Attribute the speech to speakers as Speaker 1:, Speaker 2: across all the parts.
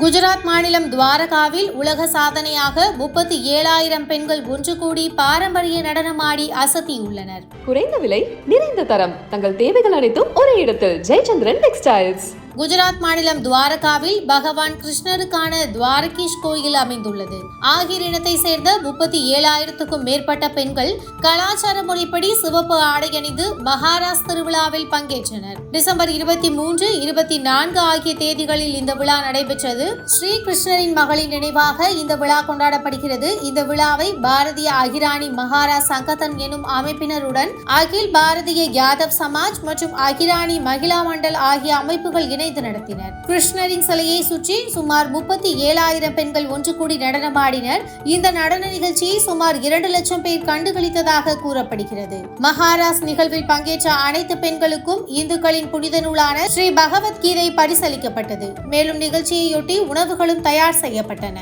Speaker 1: குஜராத் மாநிலம் துவாரகாவில் உலக சாதனையாக முப்பத்தி ஏழாயிரம் பெண்கள் ஒன்று கூடி பாரம்பரிய நடனமாடி அசத்தியுள்ளனர்
Speaker 2: குறைந்த விலை நிறைந்த தரம். தங்கள் தேவைகள் அனைத்தும் ஒரே இடத்தில். ஜெயச்சந்திரன் டெக்ஸ்டைல்ஸ்
Speaker 1: குஜராத் மாநிலம் துவாரகாவில் பகவான் கிருஷ்ணருக்கான துவாரகீஷ் கோயில் அமைந்துள்ளது. ஆகிர் இனத்தை சேர்ந்த முப்பத்தி ஏழாயிரத்துக்கும் மேற்பட்ட பெண்கள் கலாச்சார முறைப்படி சிவப்பு ஆடை அணிந்து மகாராஸ் திருவிழாவில் பங்கேற்றனர். டிசம்பர் இருபத்தி மூன்று இருபத்தி நான்கு ஆகிய தேதிகளில் இந்த விழா நடைபெற்றது. ஸ்ரீ கிருஷ்ணரின் மகளின் நினைவாக இந்த விழா கொண்டாடப்படுகிறது. இந்த விழாவை பாரதிய அகிராணி மகாரா சங்கத்தன் எனும் அமைப்பினருடன் அகில் பாரதிய யாதவ் சமாஜ் மற்றும் அகிராணி மகிழா மண்டல் ஆகிய அமைப்புகள் இணை இணைந்து நடத்தினர். கிருஷ்ணரின் சிலையை சுற்றி சுமார் முப்பத்தி ஏழாயிரம் பெண்கள் ஒன்று கூடி நடனமாடினர். இந்த நடன நிகழ்ச்சியை சுமார் இரண்டு லட்சம் பேர் கண்டுகளித்ததாக கூறப்படுகிறது. மகாராஸ் நிகழ்வில் பங்கேற்ற அனைத்து பெண்களுக்கும் இந்துக்களின் புனித நூலான ஸ்ரீ பகவத்கீதை பரிசளிக்கப்பட்டது. மேலும் நிகழ்ச்சியையொட்டி உணவுகளும் தயார் செய்யப்பட்டன.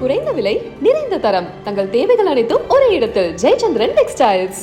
Speaker 2: குறைந்த விலை நிறைந்த தரம். தங்கள் தேவைகள் அனைத்தும் ஒரே இடத்தில். ஜெயச்சந்திரன் டெக்ஸ்டைல்ஸ்.